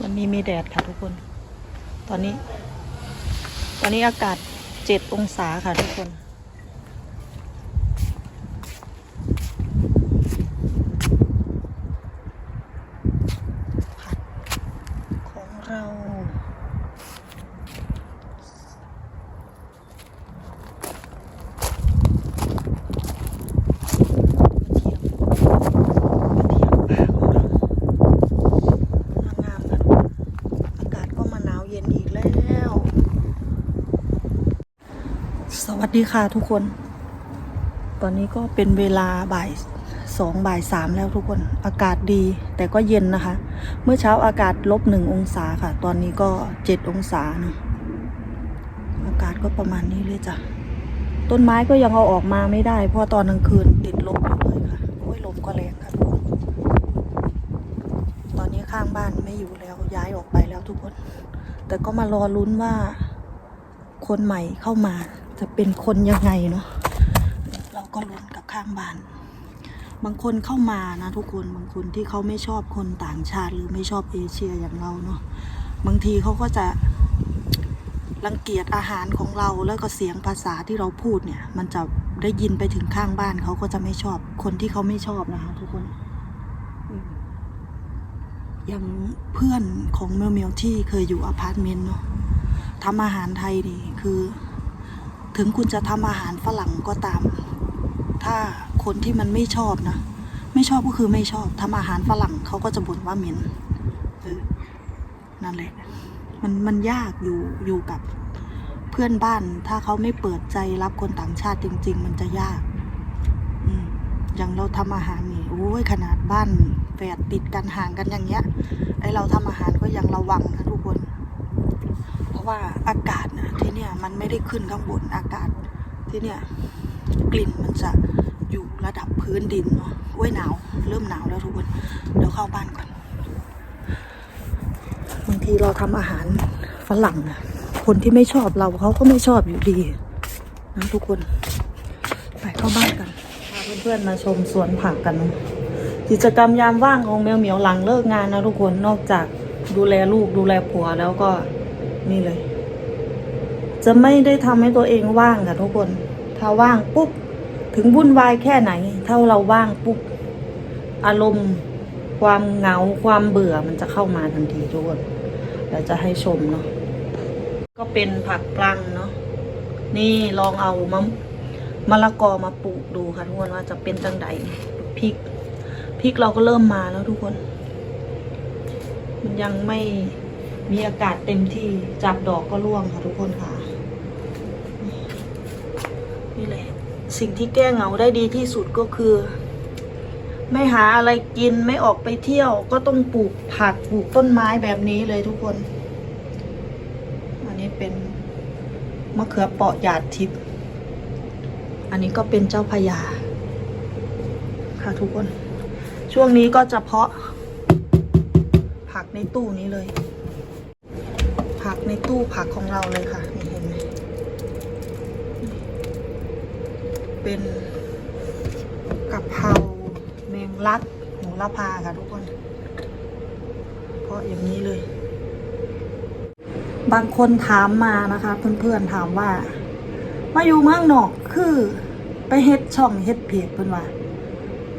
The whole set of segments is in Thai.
วันนี้มีแดดค่ะทุกคน ตอนนี้ ตอนนี้อากาศเจ็ดองศาค่ะทุกคนผักของเรา กระเทียมกระเทียมป่าของเรางามๆค่ะอากาศก็มาหนาวเย็นอีกแล้ว ส วัสดีค่ะทุกคน ตอนนี้ก็เป็นเวลาบ่ายสองบ่ายสามแล้วทุกคน อากาศดีแต่ก็เย็นนะคะ เมื่อเช้าอากาศลบหนึ่งองศาค่ะ ตอนนี้ก็เจ็ดองศาเนอะอากาศก็ประมาณนี้เลยจ้ะ ต้นไม้ก็ยังเอาออกมาไม่ได้ เพราะตอนกลางคืนติดลมอยู่เลยค่ะ โอ้ยลมก็แรงค่ะทุกคน ตอนนี้ข้างบ้านไม่อยู่แล้วย้ายออกไปแล้วทุกคน แต่ก็มารอลุ้นว่า คนใหม่เข้ามา จะเป็นคนยังไงเนาะเราก็ลุ้นกับข้างบ้าน บางคนเข้ามานะทุกคนบางคนที่เขาไม่ชอบคนต่างชาติหรือไม่ชอบเอเชียอย่างเราเนาะบางทีเขาก็จะรังเกียจอาหารของเราแล้วก็เสียงภาษาที่เราพูดเนี่ย มันจะได้ยินไปถึงข้างบ้านเขาก็จะไม่ชอบคนที่เขาไม่ชอบนะคะทุกคนอย่างเพื่อนของเมลเมลที่เคยอยู่อพาร์ตเมนต์เนาะทำอาหารไทยนี่คือ ถึงคุณจะทำอาหารฝรั่งก็ตาม ถ้าคนที่มันไม่ชอบนะ ไม่ชอบก็คือไม่ชอบทำอาหารฝรั่งเขาก็จะบ่นว่าเหม็นนั่นแหละมันมันยากอยู่อยู่กับเพื่อนบ้าน ถ้าเขาไม่เปิดใจรับคนต่างชาติจริง ๆ มันจะยากอย่างเราทำอาหารนี่โอ้ยขนาดบ้านแฝดติดกันห่างกันอย่างเงี้ยไอเราทำอาหารก็ยังระวังนะทุกคน ราะว่าอากาศนะที่เนี่ยมันไม่ได้ขึ้นข้างบนอากาศที่เนี่ยกลิ่นมันจะอยู่ระดับพื้นดินเนาะโอ้ยหนาว เริ่มหนาวแล้วทุกคนเดี๋ยวเข้าบ้านก่อนบางทีเราทำอาหารฝรั่งนะคนที่ไม่ชอบเราเขาก็ไม่ชอบอยู่ดีนะทุกคน ไปเข้าบ้านกันพาเพื่อนๆมาชมสวนผักกัน กิจกรรมยามว่างของแมวเหมียวหลังเลิกงานนะทุกคนนอกจากดูแลลูกดูแลผัวแล้วก็ นี่เลย จะไม่ได้ทำให้ตัวเองว่างค่ะทุกคน ถ้าว่างปุ๊บ ถึงวุ่นวายแค่ไหน ถ้าเราว่างปุ๊บ อารมณ์ ความเหงา ความเบื่อมันจะเข้ามาทันทีทุกคนเดี๋ยวจะให้ชมเนาะ ก็เป็นผักปลังเนาะ นี่ลองเอามะมะละกอมาปลูกดูค่ะทุกคนว่าจะเป็นจังไดพริกพริกเราก็เริ่มมาแล้วทุกคน มันยังไม่ มีอากาศเต็มที่จับดอกก็ร่วงค่ะทุกคนค่ะ นี่แหละ สิ่งที่แก้เหงาได้ดีที่สุดก็คือ ไม่หาอะไรกินไม่ออกไปเที่ยว ก็ต้องปลูกผักปลูกต้นไม้แบบนี้เลยทุกคน อันนี้เป็นมะเขือเปราะหยาดทิพย์อันนี้ก็เป็นเจ้าพญาค่ะทุกคน ช่วงนี้ก็จะเพาะผักในตู้นี้เลย ในตู้ผักของเราเลยค่ะนี่เห็นไหมเป็นกะเพราแมงลัดโหระพาค่ะทุกคนเพราะอย่างนี้เลย บางคนถามมานะคะ เพื่อนๆถามว่า มาอยู่เมืองนอกคือไปเฮ็ดช่องเฮ็ดเพจเพิ่นว่า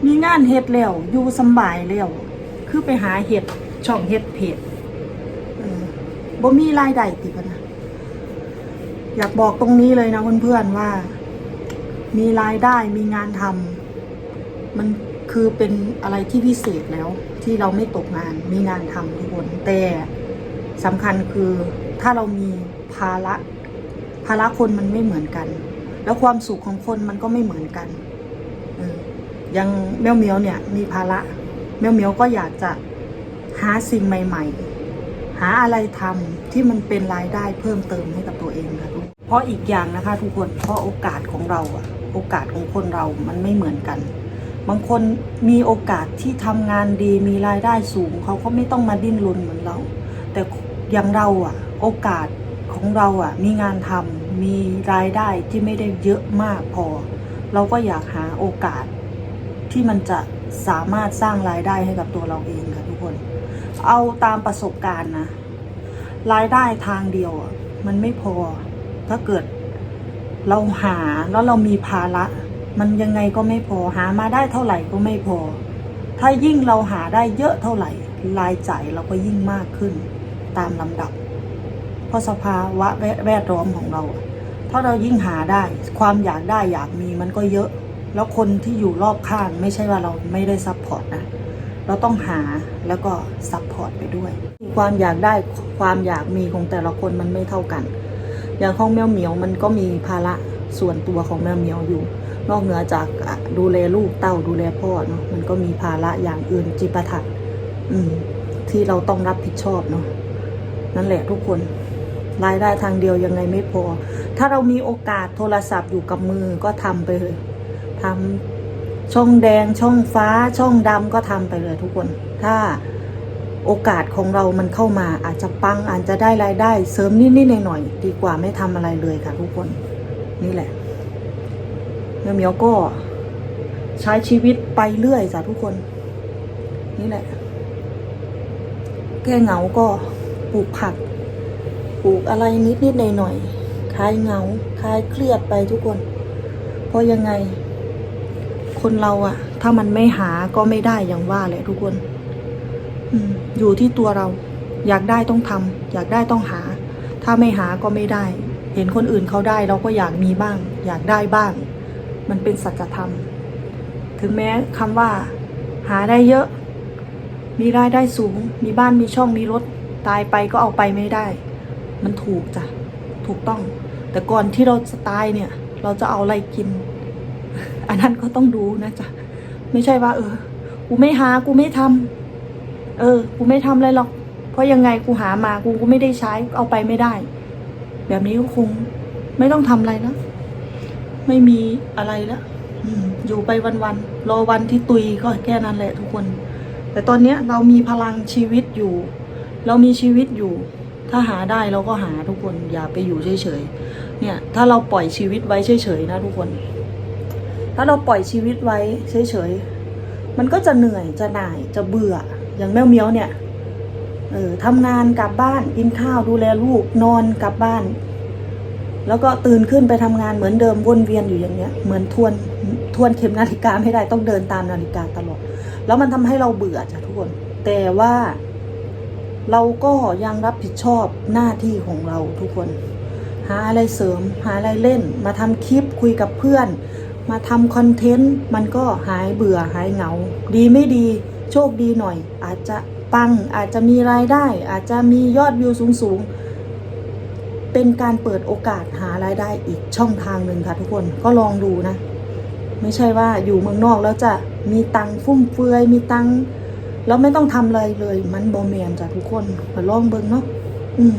มีงานเฮ็ดแล้วอยู่สบายแล้วคือไปหาเฮ็ดช่องเฮ็ดเพจ บ่มีรายได้ติเพิ่นนะอยากบอกตรงนี้เลยนะเพื่อนๆว่า มีรายได้มีงานทำมันคือเป็นอะไรที่พิเศษแล้ว ที่เราไม่ตกงานมีงานทำทุกคนแต่สำคัญคือถ้าเรามีภาระภาระคนมันไม่เหมือนกัน แล้วความสุขของคนมันก็ไม่เหมือนกันอย่างแมวเมียวเนี่ยมีภาระแมวเมียวก็อยากจะหาสิ่งใหม่ ๆ หาอะไรทำที่มันเป็นรายได้เพิ่มเติมให้กับตัวเองค่ะทุกเพราะอีกอย่างนะคะ ทุกคนเพราะโอกาสของเราอะโอกาสของคนเรามันไม่เหมือนกัน บางคนมีโอกาสที่ทำงานดีมีรายได้สูง เขาก็ไม่ต้องมาดิ้นรนเหมือนเรา แต่อย่างเราอะโอกาสของเราอะมีงานทำมีรายได้ที่ไม่ได้เยอะมากพอ เราก็อยากหาโอกาสที่มันจะสามารถสร้างรายได้ให้กับตัวเราเอง เอาตามประสบการณ์นะ รายได้ทางเดียวมันไม่พอ ถ้าเกิดเราหาแล้วเรามีภาระ มันยังไงก็ไม่พอหามาได้เท่าไหร่ก็ไม่พอ ถ้ายิ่งเราหาได้เยอะเท่าไหร่ รายจ่ายเราก็ยิ่งมากขึ้นตามลำดับ เพราะสภาวะแวดล้อมของเรา ถ้าเรายิ่งหาได้ความอยากได้อยากมีมันก็เยอะ แล้วคนที่อยู่รอบข้างไม่ใช่ว่าเราไม่ได้ซัพพอร์ตนะ เราต้องหาแล้วก็ซัพพอร์ตไปด้วย ความอยากได้ความอยากมีของแต่ละคนมันไม่เท่ากัน อย่างของแมวเหมียวมันก็มีภาระส่วนตัวของแมวเหมียวอยู่ นอกเหนือจากดูแลลูกเต้าดูแลพ่อเนาะมันก็มีภาระอย่างอื่นจิปาถะอืม ที่เราต้องรับผิดชอบเนาะนั่นแหละทุกคนรายได้ทางเดียวยังไงไม่พอ ถ้าเรามีโอกาสโทรศัพท์อยู่กับมือก็ทำไปเลยทำ ช่องแดงช่องฟ้าช่องดำก็ทำไปเลยทุกคน ถ้าโอกาสของเรามันเข้ามาอาจจะปังอาจจะได้รายได้ เสริมนิดๆหน่อยๆดีกว่าไม่ทำอะไรเลยค่ะทุกคนนี่แหละแมวเมียวก็ใช้ชีวิตไปเรื่อยจ้ะทุกคน นี่แหละ แก้เหงาก็ปลูกผักปลูกอะไรนิดนิดหน่อยหน่อยคลายเหงาคลายเครียดไปทุกคน เพราะยังไง คนเราอะถ้ามันไม่หาก็ไม่ได้อย่างว่าแหละทุกคนอยู่ที่ตัวเรา อยากได้ต้องทำอยากได้ต้องหา ถ้าไม่หาก็ไม่ได้ เห็นคนอื่นเขาได้เราก็อยากมีบ้าง อยากได้บ้าง มันเป็นสัจธรรม ถึงแม้คำว่า หาได้เยอะ มีรายได้สูง มีบ้านมีช่องมีรถ ตายไปก็เอาไปไม่ได้ มันถูกจ้ะ ถูกต้อง แต่ก่อนที่เราจะตายเนี่ย เราจะเอาอะไรกิน อันนั้นก็ต้องดูนะจ๊ะไม่ใช่ว่า เออ กูไม่หากูไม่ทำเออ กูไม่ทำอะไรหรอก เพราะยังไงกูหามากูก็ไม่ได้ใช้เอาไปไม่ได้ แบบนี้ก็คงไม่ต้องทำอะไรแล้วไม่มีอะไรแล้วอืมอยู่ไปวันๆรอวันที่ตุยก็แค่นั้นแหละทุกคน แต่ตอนเนี้ยเรามีพลังชีวิตอยู่ เรามีชีวิตอยู่ ถ้าหาได้เราก็หาทุกคนอย่าไปอยู่เฉยๆเนี่ย ถ้าเราปล่อยชีวิตไว้เฉยๆนะทุกคน ถ้าเราปล่อยชีวิตไว้เฉยๆ มันก็จะเหนื่อยจะหน่ายจะเบื่อ อย่างแมวเมียวเนี่ย เออทำงานกลับบ้านกินข้าวดูแลลูกนอนกลับบ้าน แล้วก็ตื่นขึ้นไปทำงานเหมือนเดิมวนเวียนอยู่อย่างเนี้ย เหมือนทวนทวนเข็มนาฬิกาไม่ได้ต้องเดินตามนาฬิกาตลอด แล้วมันทำให้เราเบื่อจ้ะทุกคน แต่ว่าเราก็ยังรับผิดชอบหน้าที่ของเราทุกคน หาอะไรเสริม หาอะไรเล่น มาทำคลิปคุยกับเพื่อน มาทำคอนเทนต์มันก็หายเบื่อหายเหงา ดีไม่ดีโชคดีหน่อย อาจจะปังอาจจะมีรายได้ อาจจะมียอดวิวสูงๆ เป็นการเปิดโอกาสหารายได้อีกช่องทางหนึ่งค่ะทุกคนก็ลองดูนะ ไม่ใช่ว่าอยู่เมืองนอกแล้วจะมีตังฟุ่มเฟือยมีตังแล้วไม่ต้องทำอะไรเลย มันบอแมนจ้ะทุกคนมาลองเบิ่งเนาะอืม